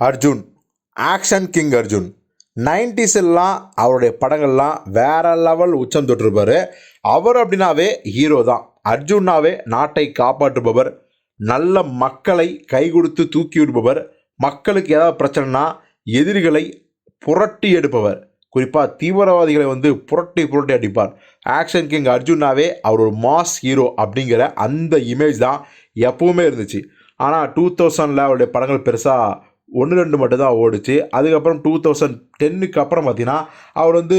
Arjun action king Arjun. Nineties எல்லாம் அவருடைய படங்கள்லாம் வேற லெவல் உச்சம் தொட்டிருப்பார். அவர் அப்படின்னாவே ஹீரோ தான். அர்ஜுன்னாவே நாட்டை காப்பாற்றுபவர். நல்ல மக்களை கை கொடுத்து தூக்கி விடுபவர். மக்களுக்கு ஏதாவது பிரச்சனைனா எதிரிகளை புரட்டி எடுப்பவர். குறிப்பாக தீவிரவாதிகளை வந்து புரட்டி புரட்டி அடிப்பார். ஆக்ஷன் கிங் அர்ஜுனாவே அவர் ஒரு மாஸ் ஹீரோ அப்படிங்கிற அந்த இமேஜ் தான் எப்பவுமே இருந்துச்சு. ஆனால் டூ தௌசண்டில் அவருடைய படங்கள் பெருசாக ஒன்று ரெண்டு மட்டும்தான் ஓடிச்சு. அதுக்கப்புறம் டூ தௌசண்ட் டென்னுக்கு அப்புறம் பார்த்தீங்கன்னா அவர் வந்து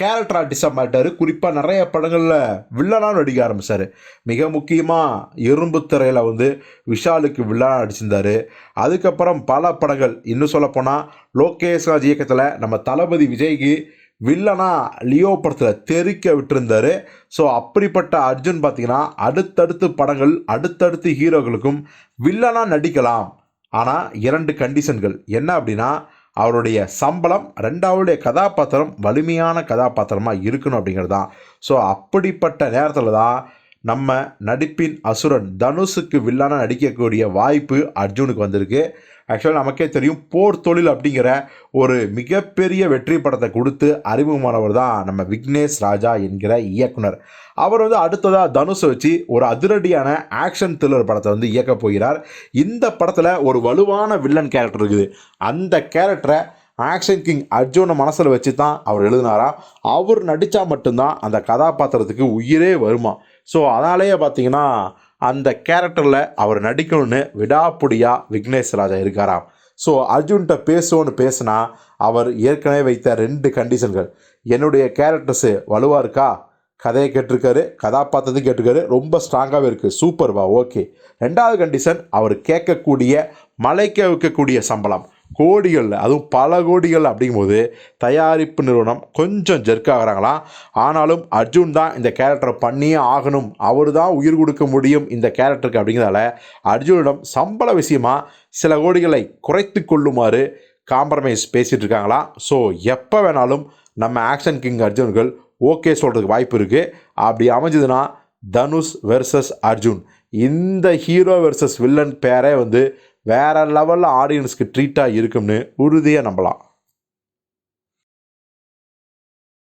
கேரக்டர் ஆர்டிஸ்டாக மாட்டார் குறிப்பாக நிறைய படங்களில் வில்லனாக நடிக்க ஆரம்பித்தார் மிக முக்கியமாக இரும்பு திரையில் வந்து விஷாலுக்கு வில்லனாக நடிச்சிருந்தார். அதுக்கப்புறம் பல படங்கள். இன்னும் சொல்லப்போனால் லோகேஷ் ராஜ் இயக்கத்தில் நம்ம தளபதி விஜய்க்கு வில்லனா லியோ படத்தில் தெறிக்க விட்டுருந்தாரு. ஸோ அப்படிப்பட்ட அர்ஜுன் பார்த்திங்கன்னா அடுத்தடுத்து படங்கள் அடுத்தடுத்து ஹீரோக்களுக்கும் வில்லனாக நடிக்கலாம். ஆனால் இரண்டு கண்டிஷன்கள் என்ன அப்படின்னா அவருடைய சம்பளம் ரெண்டாவதுடைய கதாபாத்திரம் வலிமையான கதாபாத்திரமாக இருக்கணும் அப்படிங்கிறது தான் ஸோ அப்படிப்பட்ட நேரத்தில் தான் நம்ம நடிப்பின் அசுரன் தனுஷுக்கு வில்லான நடிக்கக்கூடிய வாய்ப்பு அர்ஜுனுக்கு வந்திருக்கு. ஆக்சுவலாக நமக்கே தெரியும் போர் தொழில் அப்படிங்கிற ஒரு மிகப்பெரிய வெற்றி படத்தை கொடுத்து அறிமுகமானவர் தான் நம்ம விக்னேஷ் ராஜா என்கிற இயக்குனர். அவர் வந்து அடுத்ததாக தனுஷை வச்சு ஒரு அதிரடியான ஆக்ஷன் த்ரில்லர் படத்தை வந்து இயக்கப் போகிறார். இந்த படத்தில் ஒரு வலுவான வில்லன் கேரக்டர் இருக்குது. அந்த கேரக்டரை ஆக்ஷன் கிங் அர்ஜுனை மனசில் வச்சு தான் அவர் எழுதினாரா? அவர் நடித்தா மட்டும்தான் அந்த கதாபாத்திரத்துக்கு உயிரே வருமா? ஸோ அதனாலேயே பார்த்தீங்கன்னா அந்த கேரக்டரில் அவர் நடிக்கணும்னு விடாப்புடியாக விக்னேஷ் ராஜா இருக்காராம். ஸோ அர்ஜுன்கிட்ட பேசுவோன்னு பேசினா அவர் ஏற்கனவே வைத்த ரெண்டு கண்டிஷன்கள் என்னுடைய கேரக்டர்ஸு வலுவாக இருக்கா? கதையை கேட்டிருக்காரு கதாபாத்திரத்தையும் கேட்டிருக்காரு ரொம்ப ஸ்ட்ராங்காகவே இருக்குது சூப்பர்வா ஓகே ரெண்டாவது கண்டிஷன் அவர் கேட்கக்கூடிய மலைக்க வைக்கக்கூடிய சம்பளம். கோடிகளில் அதுவும் பல கோடிகள் அப்படிங்கும்போது தயாரிப்பு நிறுவனம் கொஞ்சம் ஜெர்க் ஆகிறாங்களாம் ஆனாலும் அர்ஜுன் தான் இந்த கேரக்டரை பண்ணியே ஆகணும். அவர் தான் உயிர் கொடுக்க முடியும் இந்த கேரக்டருக்கு அப்படிங்கிறதால அர்ஜுனிடம் சம்பள விஷயமா சில கோடிகளை குறைத்து கொள்ளுமாறு காம்ப்ரமைஸ் பேசிகிட்டு இருக்காங்களாம் ஸோ எப்போ வேணாலும் நம்ம ஆக்ஷன் கிங் அர்ஜுன்கள் ஓகே சொல்கிறதுக்கு வாய்ப்பு இருக்குது அப்படி அமைஞ்சதுன்னா தனுஷ் வெர்சஸ் அர்ஜுன். இந்த ஹீரோ வெர்சஸ் வில்லன் பேரே வந்து வேறு லெவலில் ஆடியன்ஸ்க்கு ட்ரீட்டாக இருக்கும்னு உறுதியாக நம்பலாம்.